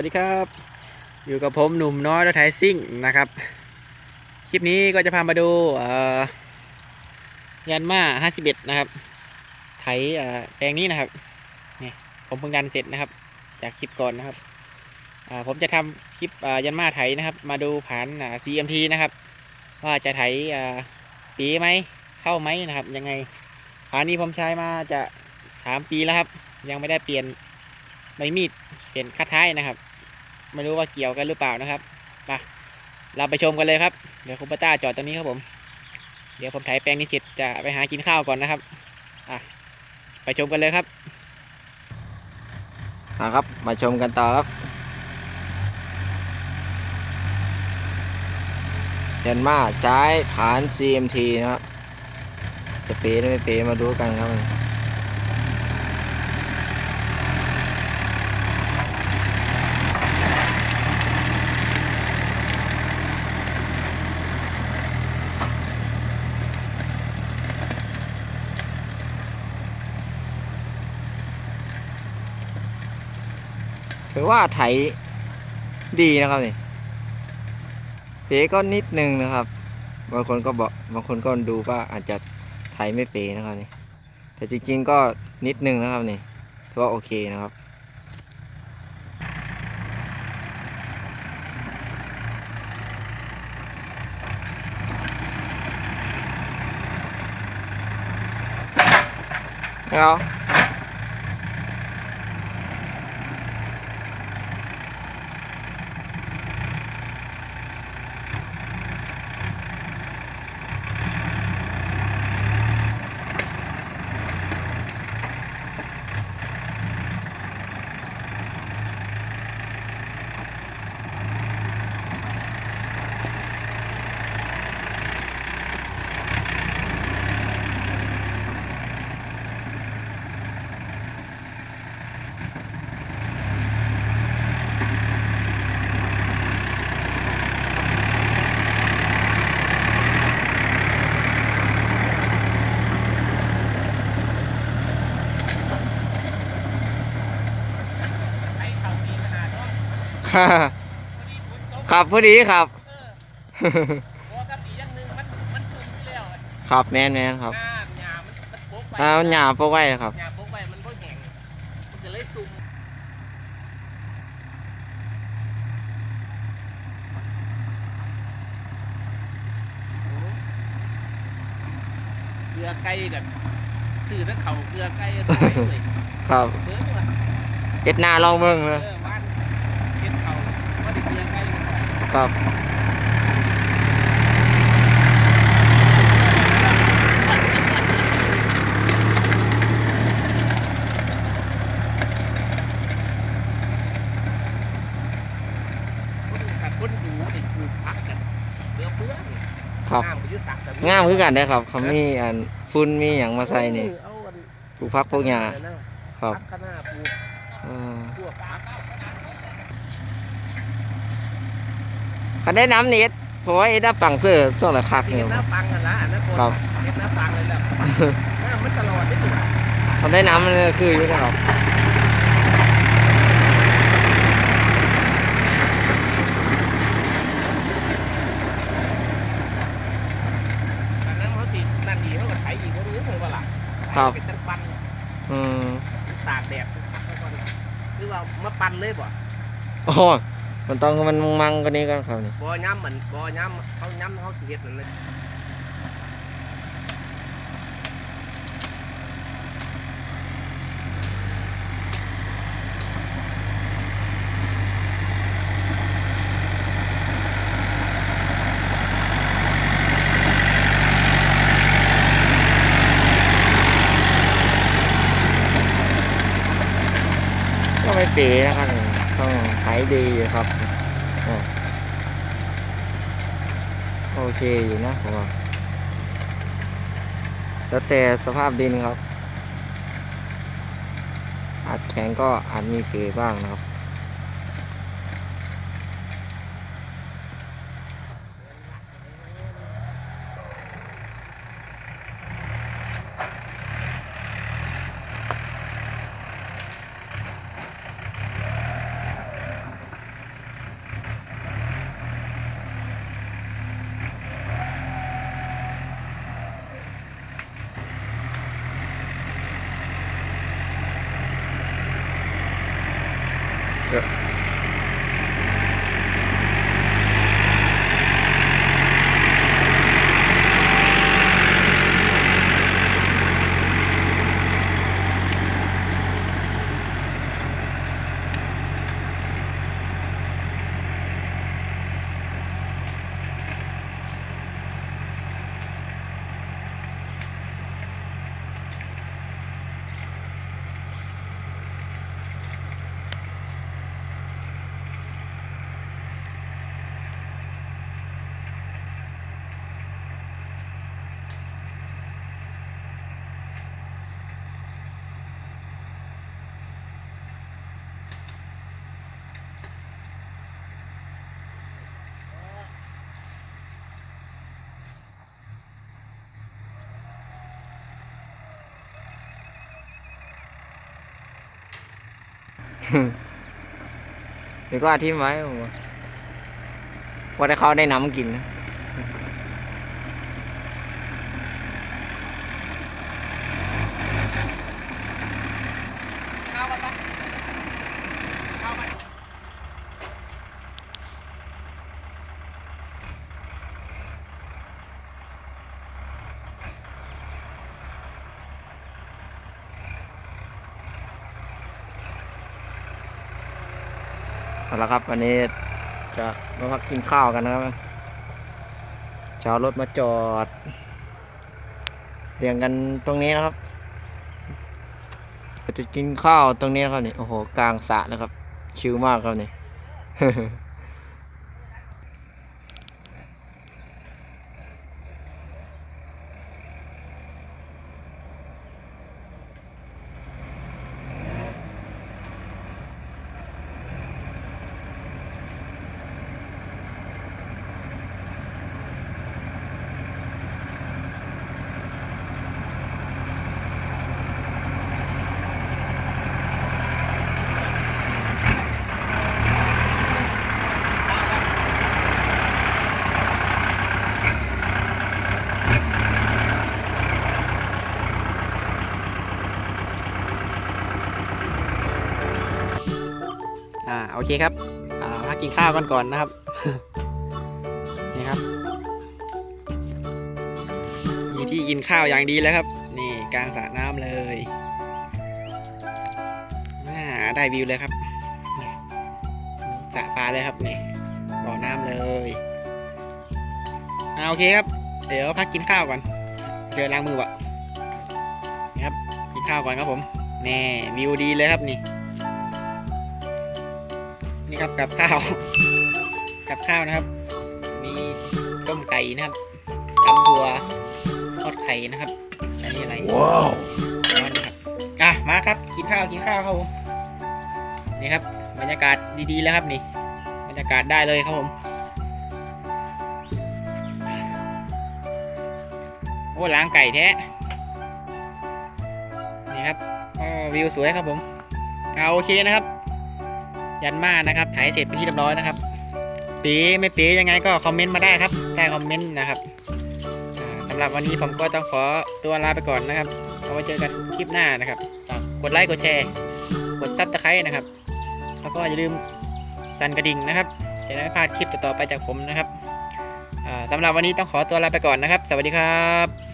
วัสดีครับ อยู่กับผมหนุ่มน้อยรถไถซิ่งนะครับ คลิปนี้ก็จะพามาดูเอ่อยันมา51นะครับไถแปลงนี้นะครับนี่ผมเพิ่งดันเสร็จนะครับ จากคลิปก่อนนะครับผมจะทำคลิปอ่ายันมาไถนะครับ มาดูผ่านอ่า CMT นะครับ ว่าจะไถปีไหมเข้าไหมนะครับ ยังไงผ่านนี้ผมใช้มาจะสามปีแล้วครับ ยังไม่ได้เปลี่ยนใบมีดเปลี่ยนคัดท้ายนะครับ ไม่รู้ว่าเกี่ยวกันหรือเปล่านะครับมาเราไปชมกันเลยครับ เดี๋ยวคุณป้าต้าจอดตรงนี้ครับผม เดี๋ยวผมไถแปลงนี้เสร็จจะไปหากินข้าวก่อนนะครับอะไปชมกันเลยครับอะครับ มาชมกันต่อครับเดนมาร์กใช้ผาน CMT นะครับจะเป๋หรือไม่เป๋มาดูกันครับ ถือว่าไถดีนะครับนี่เป๋ก็นิดนึงนะครับ บางคนก็บอกบางคนก็ดูว่าอาจจะไถไม่เป๋นะครับนี่แต่จริงๆก็นิดนึงนะครับนี่ถือว่าโอเคนะครับแล้ว ครับพอดีครับครับแมนแมนครับอ่าหยาบพวกไว้ครับหญ้าปกไว้มันก็แห้งมันจะเลยซุ่มเกลือไก่กับซื้อทั้งเขาเกลือไก่ไปเลยครับเบิ้งว่ะเจ็ดหน้าลองเบิ่งเอเลย อบ้านเก็บเขาว่าได้เกลือไก่ ครับคนขัดคนหูนี่ปลูกผักกันเกลือเพื่อนครับน้ำไปอยุสักแต่งามคือกันได้อครับเขามีอันฟุ้นมีอย่างมาใส่นี่เออเอาอันปลูกพักพวกหญ้าเออนะครับผักคะน้าปลูกอืมพวกผัก คันได้น้ำนิดเพราะว่าเอ็ดดับตังเสื้อช่วงละคักเห็เนี่ยนหน้าปังกันละอันนั้นคนครับ เห็นหน้าปังเลยแหละน้ำมันตลอดได้ถูกคันได้น้ำมันคืออยู่นะครับแต่นั้นเขาติดนั่นดีเขาก็ใช้อีกเขารู้เลยว่าล่ะครับเป็นตั้งปันอืมตากแดดพักไว้ก่อนหรือว่ามาปั่นเลยบ่ โอ้ย มันต้องมันมังๆกว่านี้กันครับนี่บ่ย้ำเหมือนบ่ย้ำเขาย้ำเขาสิเฮ็ดนั่นเลยก็ไม่เป๋นะครับนี่ต้องขายดีครับโอเคอยู่นะผมว่าแล้วแต่สภาพดินครับ อัดแข็งก็อาจมีเป๋บ้างนะครับ 对 เดี๋ยวก็อาทิตย์ไว้ผมว่าว่าได้เขาได้น้ำกินนะ เข้ากันปะเข้ากัน เอาละครับวันนี้จะมาพักกินข้าวกันนะครับชาวรถมาจอดเรียงกันตรงนี้นะครับเราจะกินข้าวตรงนี้นะครับนี่โอ้โหกลางสระนะครับ ชิลมากครับนี่ โอเคครับพักกินข้าวกันก่อนนะครับ นี่ครับ มีที่กินข้าวอย่างดีแล้วครับ นี่กลางสระน้ำเลยอ่าได้วิวเลยครับสระปลาเลยครับนี่บ่อน้ำเลยอ่าโอเคครับ เดี๋ยวพักกินข้าวก่อนเจอล้างมือวะนี่ครับ กินข้าวก่อนครับผมแน่วิวดีเลยครับนี่ นี่ครับกับข้าว กับข้าวนะครับ มีต้มไก่นะครับตำถั่วทอดไข่นะครับอันนี้อะไรว้าวร้อนนะครับอะมาครับกินข้าวกินข้าวครับผมนี่ครับ บรรยากาศดีๆแล้วครับนี่ บรรยากาศได้เลยครับผมโอ้ล้างไก่แท้นี่ครับอ๋อวิวสวยครับผมเอาโอเคนะครับ ยันมานะครับถ่ายเสร็จเป็นที่เรียบร้อยนะครับปีไม่ปียังไงก็คอมเมนต์มาได้ครับใต้คอมเมนต์นะครับอ่าสำหรับวันนี้ผมก็ต้องขอตัวลาไปก่อนนะครับเอาไว้เจอกันคลิปหน้านะครับกดไลค์กดแชร์ กดซับสไครต์นะครับ แล้วก็อย่าลืมสั่นกระดิ่งนะครับจะได้ไม่พลาดคลิปต่อๆไปจากผมนะครับอ่าสำหรับวันนี้ต้องขอตัวลาไปก่อนนะครับ สวัสดีครับ